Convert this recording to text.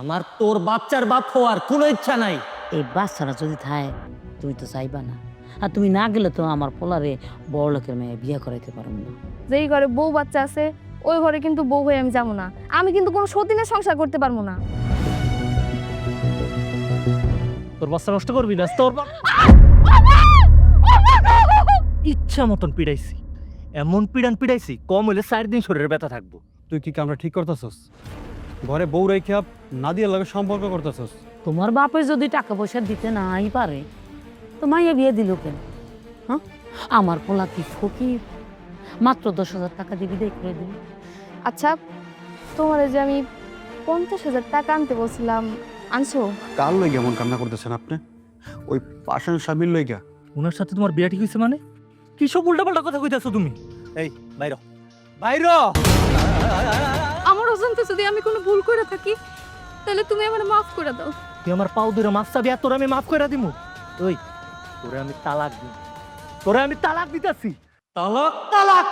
আমার তোর বাচ্চার বাপ হওয়ার কোনো ইচ্ছা নাই। এই বাচ্চারা যদি থাকে তুমি তো চাইবা না। আর তুমি না গেলে তো আমার পোলারে বড় লোকের মেয়ে বিয়ে করাইতে পারব না। যেই ঘরে বউ বাচ্চা আছে ওই ঘরে কিন্তু বউ হয়ে আমি যাব না। আমি কিন্তু কোনো সতীনের সংসার করতে পারব না। তোর বাচ্চা নষ্ট করবি না? তোর ইচ্ছা মতন পিড়াইছি। এমন পিড়ান পিড়াইছি কম হইলে চার দিন শরীরে ব্যথা থাকব। তুই কি কামরা ঠিক করতেছস? ঘরে বউ রেখে নাদিয়ার লগে সম্পর্ক করতেছস। তোমার বাপে যদি টাকা পয়সা দিতে নাই পারে তো মাইয়া বিয়ে দিল কেন? হ্যাঁ? আমার পোলা কি ফকির? মাত্র দশ হাজার টাকা দিবি দেখ করে দিবি আচ্ছা তোমার যে আমি পঞ্চাশ হাজার টাকা আনতে বলছিলাম আনছো? কার লইগে এমন কান্না করতেছেন আপনি? ওই পাশান স্বামীর লইগা। ওনার সাথে তোমার বিয়া ঠিক হয়েছে মানে? কি সব উল্টাপাল্টা কথা কইতাছো তুমি? এই বাইর বাইর অজান্তে যদি আমি কোনো ভুল করে থাকি তাহলে তুমি আমার মাফ করে দাও। তুই আমার পাও ধরে মাফ চাবি আর তোর আমি মাফ করে দিমু। ওই তোরে আমি তালাক দিই। তোরে আমি তালাক দিতেছি। তালাক? তালাক!